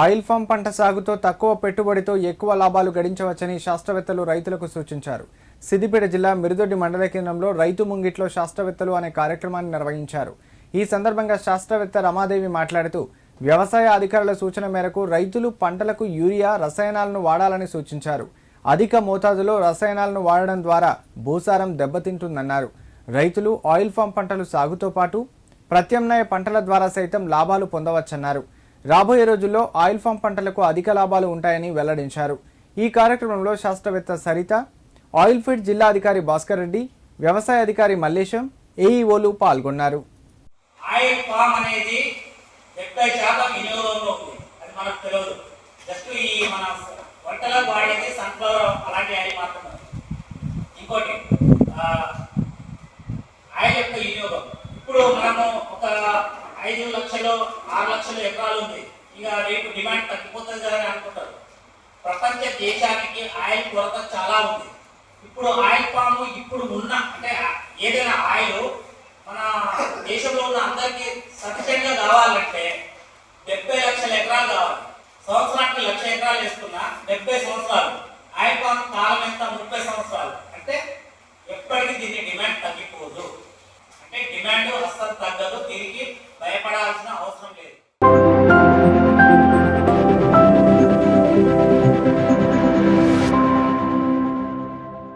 Oil form పంట సాగుతో తక్కువ పెట్టుబడితో ఎక్కువ లాభాలు గడించవచ్చని శాస్త్రవేత్తలు రైతులకు సూచించారు. సిద్దిపేట జిల్లా మిరుదొడ్డి మండల కేంద్రంలో రైతు ముంగిట్లో శాస్త్రవేత్తలు అనే కార్యక్రమాన్ని నిర్వహించారు. ఈ సందర్భంగా శాస్త్రవేత్త రమాదేవి మాట్లాడుతూ వ్యవసాయ అధికారుల సూచన మేరకు రైతులు పంటలకు యూరియా రసాయనాలను వాడాలని సూచించారు. అధిక మోతాదులో రసాయనాలను వాడడం ద్వారా భూసారం దెబ్బతింటుందన్నారు. రైతులు ఆయిల్ ఫామ్ పంటలు సాగుతో పాటు ప్రత్యామ్నాయ పంటల ద్వారా సైతం లాభాలు పొందవచ్చన్నారు. రాబోయే రోజుల్లో ఆయిల్ ఫామ్ పంటలకు అధిక లాభాలు ఉంటాయని వెల్లడించారు. ఈ కార్యక్రమంలో శాస్త్రవేత్త సరిత ఆయిల్ ఫీడ్ జిల్లా అధికారి భాస్కర్ రెడ్డి వ్యవసాయ అధికారి మల్లేశం ఏఈఓలు పాల్గొన్నారు. ఆయిల్ ఫామ్ అనేది డెబ్బై శాతం వినియోగంలో ఉంది. అది మనకు తెలియదు. జస్ట్ ఈ మన వాడేది సన్ఫ్లవర్ అలాంటి ఆయిల్ మాత్రమే ఇంకోటి ఆయిల్ యొక్క వినియోగం. ఇప్పుడు మనము ఒక ఆరు లక్షల ఎకరాలు ఉంది. ఇక రేపు డిమాండ్ తగ్గిపోతుంది కదా అని అనుకుంటారు. ప్రపంచ దేశానికి ఆయిల్ కొరత చాలా ఉంది. ఇప్పుడు ఆయిల్ పాము ఇప్పుడు ఉన్న అంటే ఏదైనా ఆయిల్ మన దేశంలో ఉన్న అందరికీ సఫిషియెంట్గా కావాలంటే డెబ్బై లక్షల ఎకరాలు కావాలి. సంవత్సరానికి లక్ష ఎకరాలు వేసుకున్నా డెబ్బై సంవత్సరాలు. ఆయిల్ పాము కాలం ఎంత? ముప్పై సంవత్సరాలు. అవసరం